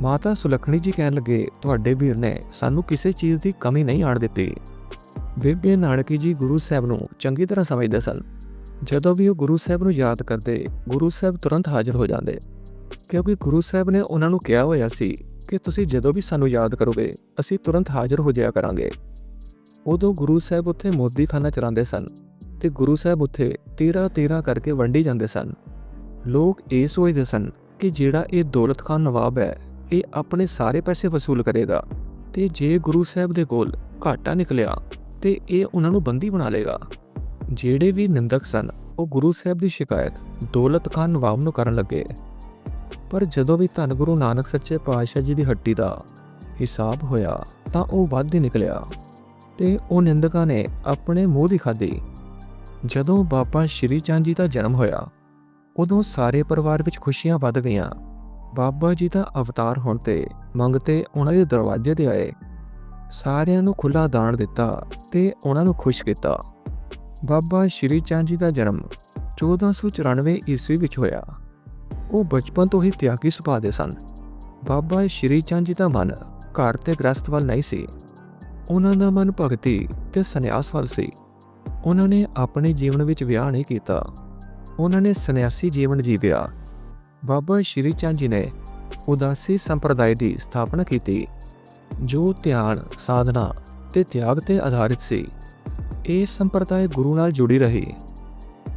[SPEAKER 1] ਮਾਤਾ ਸੁਲੱਖਣੀ ਜੀ ਕਹਿਣ ਲੱਗੇ, ਤੁਹਾਡੇ ਵੀਰ ਨੇ ਸਾਨੂੰ ਕਿਸੇ ਚੀਜ਼ ਦੀ ਕਮੀ ਨਹੀਂ ਆਣ ਦਿੱਤੀ। ਬੇਬੇ ਨਾਨਕੀ ਜੀ ਗੁਰੂ ਸਾਹਿਬ ਨੂੰ ਚੰਗੀ ਤਰ੍ਹਾਂ ਸਮਝਦੇ ਸਨ। ਜਦੋਂ ਵੀ ਉਹ ਗੁਰੂ ਸਾਹਿਬ ਨੂੰ ਯਾਦ ਕਰਦੇ, ਗੁਰੂ ਸਾਹਿਬ ਤੁਰੰਤ ਹਾਜ਼ਰ ਹੋ ਜਾਂਦੇ। ਕਿਉਂਕਿ ਗੁਰੂ ਸਾਹਿਬ ਨੇ ਉਹਨਾਂ ਨੂੰ ਕਿਹਾ ਹੋਇਆ ਸੀ ਕਿ ਤੁਸੀਂ ਜਦੋਂ ਵੀ ਸਾਨੂੰ ਯਾਦ ਕਰੋਗੇ, ਅਸੀਂ ਤੁਰੰਤ ਹਾਜ਼ਰ ਹੋ ਜਾਇਆ ਕਰਾਂਗੇ। ਉਦੋਂ ਗੁਰੂ ਸਾਹਿਬ ਉੱਥੇ ਮੋਦੀਖਾਨਾ ਚਲਾਉਂਦੇ ਸਨ ਤੇ ਗੁਰੂ ਸਾਹਿਬ ਉੱਥੇ 13 13 ਕਰਕੇ ਵੰਡੀ ਜਾਂਦੇ ਸਨ। ਲੋਕ ਇਹ ਸੋਚਦੇ ਸਨ ਕਿ ਜਿਹੜਾ ਇਹ ਦੌਲਤ ਖਾਨ ਨਵਾਬ ਹੈ, ਇਹ ਆਪਣੇ ਸਾਰੇ ਪੈਸੇ ਵਸੂਲ ਕਰੇਗਾ ਤੇ ਜੇ ਗੁਰੂ ਸਾਹਿਬ ਦੇ ਕੋਲ ਘਾਟਾ ਨਿਕਲਿਆ ਤੇ ਇਹ ਉਹਨਾਂ ਨੂੰ ਬੰਦੀ ਬਣਾ ਲੇਗਾ ਜਿਹੜੇ ਵੀ ਨਿੰਦਕ ਸਨ, ਉਹ ਗੁਰੂ ਸਾਹਿਬ ਦੀ ਸ਼ਿਕਾਇਤ ਦੌਲਤ ਖਾਨ ਨਵਾਬ ਨੂੰ ਕਰਨ ਲੱਗੇ। ਪਰ ਜਦੋਂ ਵੀ ਧੰਨ ਗੁਰੂ ਨਾਨਕ ਸੱਚੇ ਪਾਤਸ਼ਾਹ ਜੀ ਦੀ ਹੱਟੀ ਦਾ ਹਿਸਾਬ ਹੋਇਆ, ਤਾਂ ਉਹ ਵੱਧ ਹੀ ਨਿਕਲਿਆ ਤੇ ਉਹ ਨਿੰਦਕਾਂ ਨੇ ਆਪਣੇ ਮੂੰਹ ਦੀ ਖਾਧੀ। ਜਦੋਂ ਬਾਬਾ ਸ਼੍ਰੀ ਚੰਦ ਜੀ ਦਾ ਜਨਮ ਹੋਇਆ, ਉਦੋਂ ਸਾਰੇ ਪਰਿਵਾਰ ਵਿੱਚ ਖੁਸ਼ੀਆਂ ਵੱਧ ਗਈਆਂ। ਬਾਬਾ ਜੀ ਦਾ ਅਵਤਾਰ ਹੋਣ ਤੇ ਮੰਗਤੇ ਉਹਨਾਂ ਦੇ ਦਰਵਾਜ਼ੇ ਤੇ ਆਏ। ਸਾਰਿਆਂ ਨੂੰ ਖੁੱਲਾ ਦਾਨ ਦਿੱਤਾ ਤੇ ਉਹਨਾਂ ਨੂੰ ਖੁਸ਼ ਕੀਤਾ। ਬਾਬਾ ਸ਼੍ਰੀ ਚੰਦ ਜੀ ਦਾ ਜਨਮ 1494 ਈਸਵੀ ਵਿੱਚ ਹੋਇਆ। ਉਹ ਬਚਪਨ ਤੋਂ ਹੀ ਤਿਆਗੀ ਸੁਭਾਅ ਦੇ ਸਨ। ਬਾਬਾ ਸ਼੍ਰੀ ਚੰਦ ਜੀ ਦਾ ਮਨ ਘਰ ਤੇ ਗ੍ਰਸਤ ਵੱਲ ਨਹੀਂ ਸੀ। ਉਹਨਾਂ ਦਾ ਮਨ ਭਗਤੀ ਤੇ ਸੰਨਿਆਸ ਵੱਲ ਸੀ। ਉਹਨਾਂ ਨੇ ਆਪਣੇ ਜੀਵਨ ਵਿੱਚ ਵਿਆਹ ਨਹੀਂ ਕੀਤਾ। ਉਹਨਾਂ ਨੇ ਸੰਨਿਆਸੀ ਜੀਵਨ ਜੀਵਿਆ। ਬਾਬਾ ਸ਼੍ਰੀ ਚੰਦ ਜੀ ਨੇ ਉਦਾਸੀ ਸੰਪਰਦਾਇ ਦੀ ਸਥਾਪਨਾ ਕੀਤੀ, ਜੋ ਧਿਆਨ, ਸਾਧਨਾ ਤੇ ਤਿਆਗ ਤੇ ਆਧਾਰਿਤ ਸੀ। ਇਹ ਸੰਪਰਦਾਇ ਗੁਰੂ ਨਾਲ ਜੁੜੀ ਰਹੀ।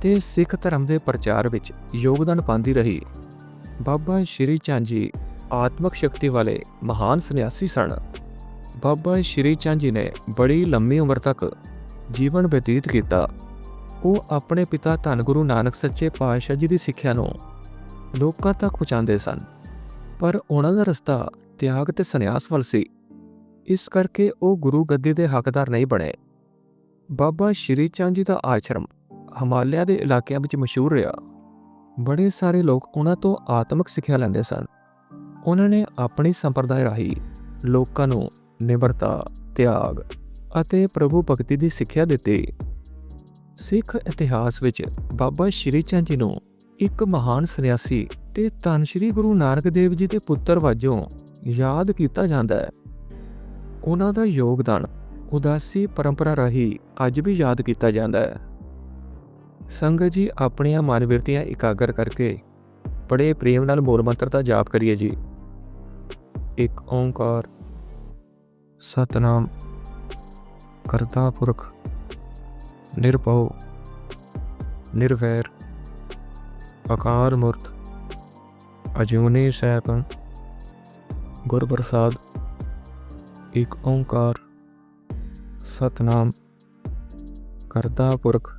[SPEAKER 1] ਤੇ ਸਿੱਖ ਧਰਮ ਦੇ ਪ੍ਰਚਾਰ ਵਿੱਚ ਯੋਗਦਾਨ ਪਾਉਂਦੀ ਰਹੀ। ਬਾਬਾ ਸ਼੍ਰੀ ਚੰਦ ਜੀ ਆਤਮਿਕ ਸ਼ਕਤੀ ਵਾਲੇ ਮਹਾਨ ਸੰਨਿਆਸੀ ਸਨ। ਬਾਬਾ ਸ਼੍ਰੀ ਚੰਦ ਜੀ ਨੇ ਬੜੀ ਲੰਮੀ ਉਮਰ ਤੱਕ ਜੀਵਨ ਬਤੀਤ ਕੀਤਾ। ਉਹ ਆਪਣੇ ਪਿਤਾ ਧੰਨ ਗੁਰੂ ਨਾਨਕ ਸੱਚੇ ਪਾਤਸ਼ਾਹ ਜੀ ਦੀ ਸਿੱਖਿਆ ਨੂੰ ਲੋਕਾਂ ਤੱਕ ਪਹੁੰਚਾਉਂਦੇ ਸਨ। ਪਰ ਉਹਨਾਂ ਦਾ ਰਸਤਾ ਤਿਆਗ ਤੇ ਸੰਨਿਆਸ ਵੱਲ ਸੀ। ਇਸ ਕਰਕੇ ਉਹ ਗੁਰੂ ਗੱਦੀ ਦੇ ਹੱਕਦਾਰ ਨਹੀਂ ਬਣੇ। ਬਾਬਾ ਸ਼੍ਰੀ ਚੰਦ ਜੀ ਦਾ ਆਸ਼ਰਮ ਹਿਮਾਲਿਆ ਦੇ ਇਲਾਕਿਆਂ ਵਿੱਚ ਮਸ਼ਹੂਰ ਰਿਹਾ। ਬੜੇ ਸਾਰੇ ਲੋਕ ਉਹਨਾਂ ਤੋਂ ਆਤਮਿਕ ਸਿੱਖਿਆ ਲੈਂਦੇ ਸਨ। ਉਹਨਾਂ ਨੇ ਆਪਣੀ ਸੰਪਰਦਾਇ ਰਾਹੀਂ ਲੋਕਾਂ ਨੂੰ ਨਿਮਰਤਾ, ਤਿਆਗ ਅਤੇ ਪ੍ਰਭੂ ਭਗਤੀ ਦੀ ਸਿੱਖਿਆ ਦਿੱਤੀ। ਸਿੱਖ ਇਤਿਹਾਸ ਵਿੱਚ ਬਾਬਾ ਸ਼੍ਰੀ ਚੰਦ ਜੀ ਨੂੰ ਇੱਕ ਮਹਾਨ ਸੰਨਿਆਸੀ ਤੇ ਧੰਨ ਸ਼੍ਰੀ ਗੁਰੂ ਨਾਨਕ ਦੇਵ ਜੀ ਦੇ ਪੁੱਤਰ ਵਜੋਂ ਯਾਦ ਕੀਤਾ ਜਾਂਦਾ ਹੈ। ਉਹਨਾਂ ਦਾ ਯੋਗਦਾਨ ਉਦਾਸੀ ਪਰੰਪਰਾ ਰਾਹੀਂ ਅੱਜ ਵੀ ਯਾਦ ਕੀਤਾ ਜਾਂਦਾ ਹੈ। ਸੰਗਤ ਜੀ ਆਪਣੀਆਂ ਮਨ ਬਿਰਤੀਆਂ ਇਕਾਗਰ ਕਰਕੇ ਬੜੇ ਪ੍ਰੇਮ ਨਾਲ ਮੂਲ ਮੰਤਰ ਦਾ ਜਾਪ ਕਰੀਏ ਜੀ। ਇੱਕ ਓੰਕਾਰ, ਸਤਨਾਮ, ਕਰਤਾ ਪੁਰਖ, ਨਿਰਭਉ, ਨਿਰਵੈਰ, ਅਕਾਲ ਮੁਰਤ, ਅਜੂਨੀ ਸੈਭੰ ਗੁਰ ਪ੍ਰਸਾਦ ਇੱਕ ਓੰਕਾਰ, ਸਤਨਾਮ, ਕਰਤਾ ਪੁਰਖ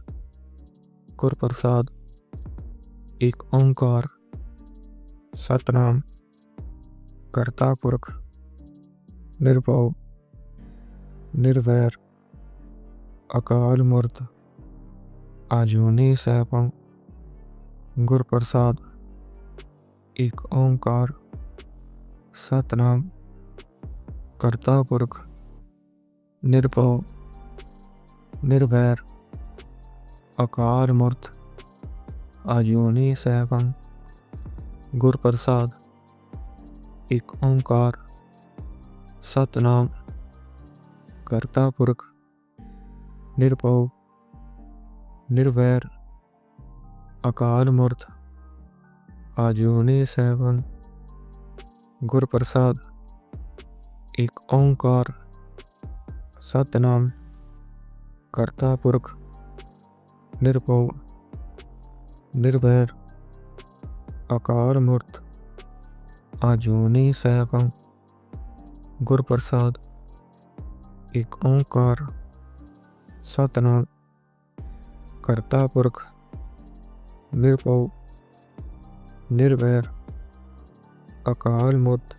[SPEAKER 1] ਗੁਰ ਪ੍ਰਸਾਦ। ਇੱਕ ਓੰਕਾਰ। ਸਤਨਾਮ। ਕਰਤਾ ਪੁਰਖ। ਨਿਰਭਉ। ਨਿਰਵੈਰ। ਅਕਾਲ ਮੂਰਤ। ਆਜ਼ੂਨੀ ਸੈਭੰ। ਗੁਰ ਪ੍ਰਸਾਦ। ਇੱਕ ਓੰਕਾਰ। ਸਤਨਾਮ। ਕਰਤਾ ਪੁਰਖ। ਨਿਰਭਉ। ਨਿਰਵੈਰ। ਅਕਾਲ ਮੂਰਤ ਅਜੂਨੀ ਸੈਭੰ ਗੁਰ ਪ੍ਰਸਾਦ ਇੱਕ ਓੰਕਾਰ, ਸਤਨਾਮ, ਕਰਤਾ ਪੁਰਖ, ਨਿਰਭਉ, ਨਿਰਵੈਰ, ਅਕਾਲ ਮੂਰਤ ਅਜੂਨੀ ਸੈਭੰ ਗੁਰ ਪ੍ਰਸਾਦ ਇੱਕ ਓੰਕਾਰ, ਸਤਨਾਮ, ਕਰਤਾ ਪੁਰਖ ਨਿਰਭਉ, ਨਿਰਵੈਰ ਅਕਾਲ ਮੂਰਤ, ਆਜ਼ੂਨੀ ਸੈਭੰ ਗੁਰ ਪ੍ਰਸਾਦ ਇੱਕ ਓੰਕਾਰ, ਸਤਨਾਮ, ਕਰਤਾ ਪੁਰਖ, ਨਿਰਭਉ, ਨਿਰਵੈਰ ਅਕਾਲ ਮੁਰਤ,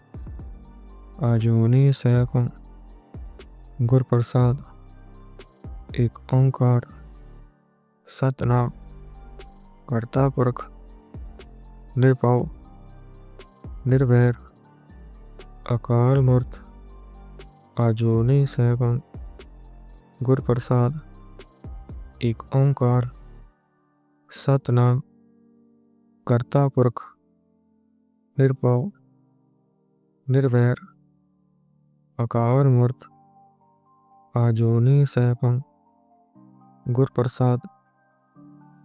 [SPEAKER 1] ਆਜੂਨੀ ਸੈਭੰ ਗੁਰ ਪ੍ਰਸਾਦ ਇੱਕ ਓੰਕਾਰ ਸਤਨਾਮ ਕਰਤਾ ਪੁਰਖ ਨਿਰਭਉ ਨਿਰਵੈਰ ਅਕਾਲ ਮੂਰਤ ਆਜੂਨੀ ਸੈਭੰ ਗੁਰ ਪ੍ਰਸਾਦ ਇੱਕ ਓੰਕਾਰ ਸਤਨਾਮ ਕਰਤਾ ਪੁਰਖ ਨਿਰਭਉ ਨਿਰਵੈਰ ਅਕਾਲ ਮੂਰਤ ਆਜੂਨੀ ਸੈਭੰ ਗੁਰ ਪ੍ਰਸਾਦ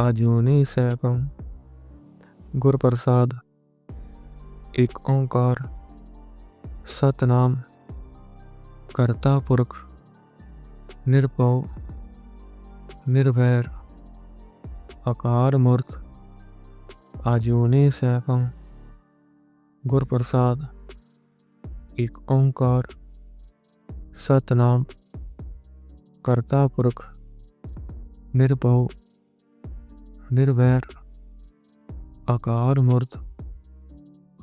[SPEAKER 1] ਆਜੂਨੀ ਸੈਭੰ ਗੁਰ ਪ੍ਰਸਾਦ ਇੱਕ ਓੰਕਾਰ, ਸਤਨਾਮ, ਕਰਤਾ ਪੁਰਖ, ਨਿਰਭਉ ਨਿਰਭੈਰ ਆਕਾਰ ਮੂਰਤ ਆਜੂਨੀ ਸੈਭੰ ਗੁਰ ਪ੍ਰਸਾਦ ਇੱਕ ਓੰਕਾਰ, ਸਤਨਾਮ, ਕਰਤਾ ਪੁਰਖ, ਨਿਰਭਉ ਨਿਰਵੈਰ, ਆਕਾਰ ਮੂਰਤ,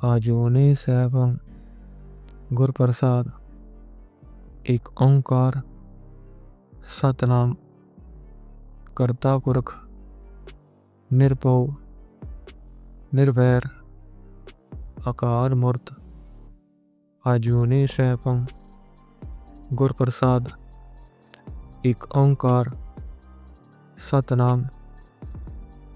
[SPEAKER 1] ਆਜੂਨੀ ਸੈਭੰ ਗੁਰ ਪ੍ਰਸਾਦ ਇੱਕ ਓੰਕਾਰ, ਸਤਨਾਮ, ਕਰਤਾ ਪੁਰਖ, ਨਿਰਭਉ, ਨਿਰਵੈਰ ਅਕਾਲ ਮੂਰਤ, ਆਜੂਨੀ ਸੈਭੰ ਗੁਰ ਪ੍ਰਸਾਦ ਇੱਕ ਓੰਕਾਰ, ਸਤਨਾਮ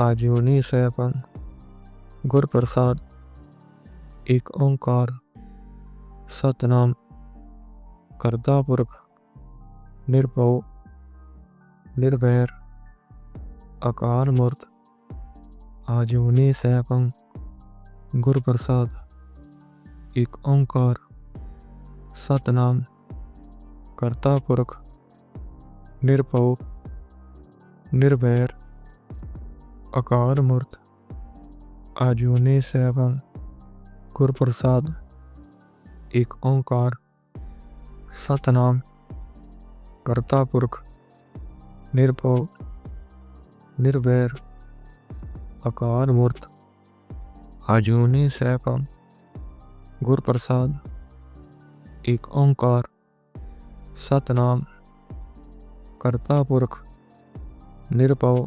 [SPEAKER 1] ਆਜੂਨੀ ਸੈਭੰ ਗੁਰ ਪ੍ਰਸਾਦ ਇੱਕ ਓੰਕਾਰ ਸਤਨਾਮ ਕਰਤਾ ਪੁਰਖ ਨਿਰਭਉ ਨਿਰਵੈਰ ਅਕਾਲ ਮੂਰਤ ਆਜੂਨੀ ਸੈਭੰ ਗੁਰ ਪ੍ਰਸਾਦ ਇੱਕ ਓੰਕਾਰ ਸਤਨਾਮ ਕਰਤਾ ਪੁਰਖ ਨਿਰਭਉ ਨਿਰਵੈਰ ਅਕਾਲ ਮੂਰਤ ਆਜੂਨੀ ਸੈਭੰ ਗੁਰ ਪ੍ਰਸਾਦ ਇੱਕ ਓੰਕਾਰ ਸਤਨਾਮ ਕਰਤਾ ਪੁਰਖ ਨਿਰਭਉ ਨਿਰਵੈਰ ਅਕਾਲ ਮੂਰਤ ਆਜੂਨੀ ਸੈਭੰ ਗੁਰ ਪ੍ਰਸਾਦ ਇੱਕ ਓੰਕਾਰ ਸਤਨਾਮ ਕਰਤਾ ਪੁਰਖ ਨਿਰਭਉ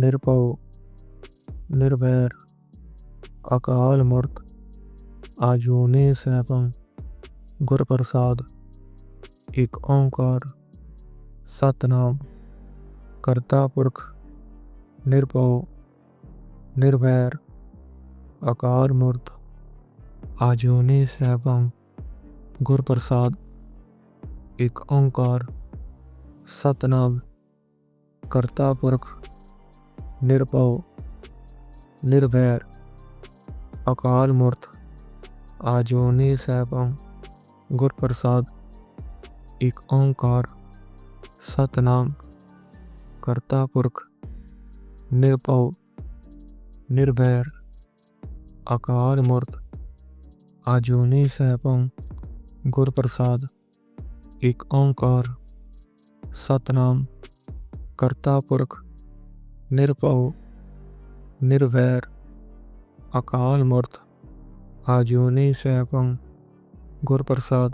[SPEAKER 1] ਨਿਰਭਉ ਨਿਰਵੈਰ ਅਕਾਲ ਮੂਰਤ ਆਜੂਨੀ ਸੈਭੰ ਗੁਰ ਪ੍ਰਸਾਦ ਇੱਕ ਓੰਕਾਰ ਸਤਨਾਮ ਕਰਤਾ ਪੁਰਖ ਨਿਰਭਉ ਨਿਰਵੈਰ ਅਕਾਲ ਮੂਰਤ ਆਜੂਨੀ ਸੈਭੰ ਗੁਰ ਪ੍ਰਸਾਦ ਇੱਕ ਓੰਕਾਰ ਸਤਨਾਮ ਕਰਤਾ ਪੁਰਖ ਨਿਰਭਉ ਨਿਰਵੈਰ ਅਕਾਲ ਮੂਰਤ ਆਜੂਨੀ ਸੈਭੰ ਗੁਰ ਪ੍ਰਸਾਦ ਇੱਕ ਓੰਕਾਰ ਸਤਨਾਮ ਕਰਤਾ ਪੁਰਖ ਨਿਰਭਉ ਨਿਰਵੈਰ ਅਕਾਲ ਮੂਰਤ ਆਜੂਨੀ ਸੈਭੰ ਗੁਰ ਪ੍ਰਸਾਦ ਇੱਕ ਓੰਕਾਰ ਸਤਨਾਮ ਕਰਤਾ ਪੁਰਖ ਨਿਰਭਉ ਨਿਰਵੈਰ ਅਕਾਲ ਮੂਰਤ ਆਜੂਨੀ ਸੈਭੰ ਗੁਰ ਪ੍ਰਸਾਦ